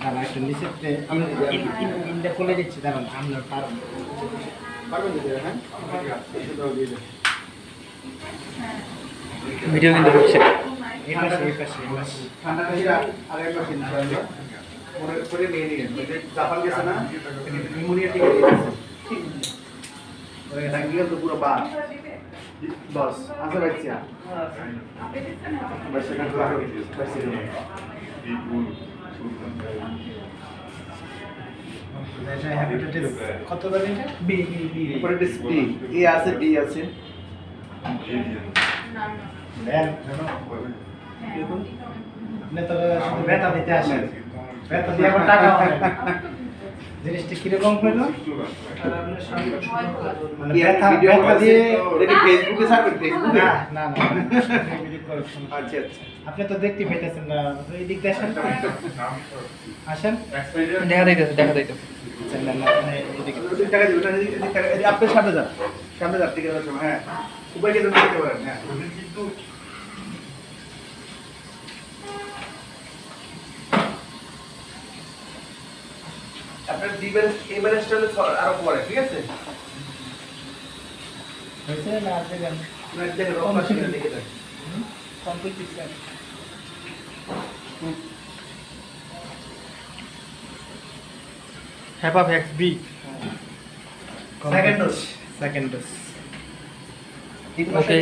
দাঁড়ান একটা নিচেতে আমি ইনটা খুলে দিচ্ছি দাঁড়ান আপনার পারবেন পারবেন দিদি হ্যাঁ? ভিডিও কিন্তু হচ্ছে। এই পাশে এই পাশে এই পাশে। ঠান্ডা ইনশাআল্লাহ পরে পরে নিয়ে নিয়ে জাপান গেছে না? নিউমোনিয়া টিকা দিয়ে দিয়েছে। ওই তো পুরো বস। আছে বাচ্চা? বাচ্চা কাটলো বাচ্চা এটা hepatitis কত বি বি এ আছে বি আছে. দেন আপনি তো শুধু বেতা দিতে আসেন ব্যথা দিয়ে টাকা জিনিসটা কীরকম হলো? কি ব্যথা ভিডিও ব্যথা দিয়ে এটা ফেসবুকে ছাড়বেন ফেসবুকে না না না। ভিডিও করে শোনো। আচ্ছা আচ্ছা। আপনি তো দেখতে পাইতেছেন না এই দিক দিয়ে আসেন। আসেন। দেখা দিতেছে দেখা দিতেছে আচ্ছা, না, না, মানে সামনে যান। সামনে যান ঠিক আছে হ্যাঁ। উপায় কিন্তু হ্যাঁ। আপনার দিবেন এবারে স্টাইলে আরও পরে ঠিক আছে? হয়েছে না আর দেবেন না রকম আসলে দেন। কমপ্লিট দিচ্ছেন hepa B. Second dose dose okay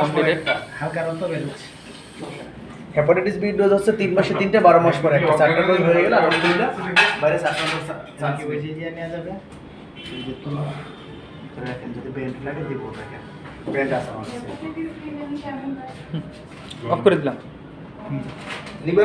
completed হালকা রক্ত বেরোচ্ছে হেপাটাইটিস বি ডোজ হচ্ছে তিন মাসে তিনটে বারো মাস পরে একটা চারটা ডোজ হয়ে গেলে আলহামদুলিল্লাহ বাইরে নেওয়া যাবে যদি বেল্ট লাগে দিব রাখেন বেল্ট আছে অফ করে দিলাম